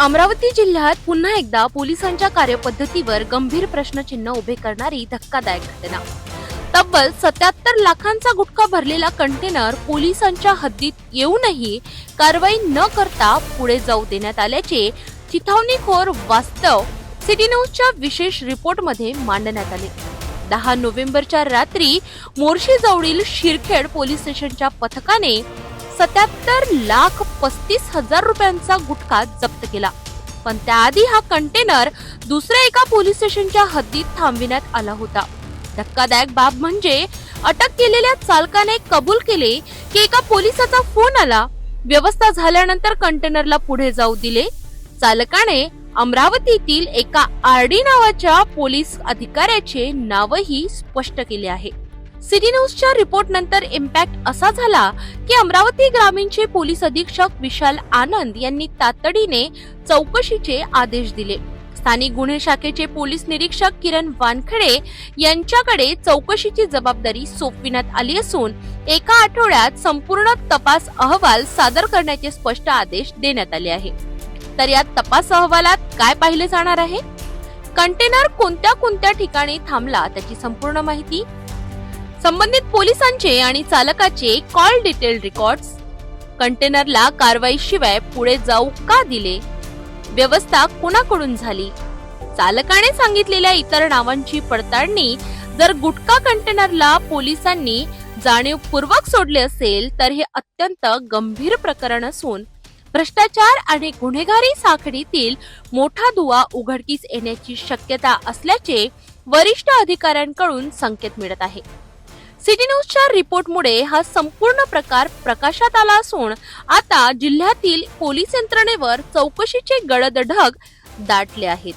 अमरावती जिल्ह्यात पुन्हा एकदा पोलिसांच्या कार्यपद्धतीवर गंभीर प्रश्नचिन्ह उभे करणारी धक्कादायक घटना. तब्बल सत्याहत्तर लाखांचा गुटखा भरलेला कंटेनर पोलिसांच्या हद्दीत येऊनही कारवाई न करता पुढे जाऊ देण्यात आल्याचे चिथावणीखोर वास्तव सिटी न्यूजच्या विशेष रिपोर्टमध्ये मांडण्यात आले. दहा नोव्हेंबरच्या रात्री मोर्शी जवळील शिरखेड पोलीस स्टेशनच्या पथकाने सत्याहत्तर लाख पस्तीस हजार रुपयांचा गुटखा जप्त केला. पण त्याआधी हा कंटेनर दुसऱ्या एका पोलीस स्टेशनच्या हद्दीत थांबविण्यात आला होता. धक्कादायक बाब म्हणजे अटक केलेल्या चालकाने कबूल केले की एका पोलिसाचा फोन आला व्यवस्था झाल्यानंतर कंटेनरला पुढे जाऊ दिले. चालकाने अमरावतीतील एका आरडी नावाच्या पोलीस अधिकाऱ्याचे नावही स्पष्ट केले आहे. सिटी न्यूजच्या रिपोर्ट नंतर इम्पॅक्ट असा झाला की अमरावती ग्रामीणचे पोलीस अधीक्षक विशाल आनंद यांनी तातडीने चौकशीचे आदेश दिले. स्थानिक गुन्हे शाखेचे पोलीस निरीक्षक किरण वानखडे यांच्याकडे चौकशीची जबाबदारी सोपविण्यात आली असून एका आठवड्यात संपूर्ण तपास अहवाल सादर करण्याचे स्पष्ट आदेश देण्यात आले आहे. तर या तपास अहवालात काय पाहिले जाणार आहे? कंटेनर कोणत्या कोणत्या ठिकाणी थांबला? त्याची संपूर्ण माहिती संबंधित पोलिसांचे आणि चालकाचे कॉल डिटेल रेकॉर्ड्स कंटेनरला कारवाई शिवाय पुढे जाऊ का दिले? व्यवस्था कुणाकडून झाली? चालकाने सांगितलेल्या इतर नावांची पडताळणी जर गुटखा कंटेनरला पोलिसांनी जाणीवपूर्वक सोडले असेल तर हे अत्यंत गंभीर प्रकरण असून भ्रष्टाचार आणि गुन्हेगारी साखळीतील मोठा दुवा उघडकीस येण्याची शक्यता असल्याचे वरिष्ठ अधिकाऱ्यांकडून संकेत मिळत आहे. सिटी न्यूजच्या रिपोर्टमुळे हा संपूर्ण प्रकार प्रकाशात आला असून आता जिल्ह्यातील पोलीस यंत्रणेवर चौकशीचे गडद ढग दाटले आहेत.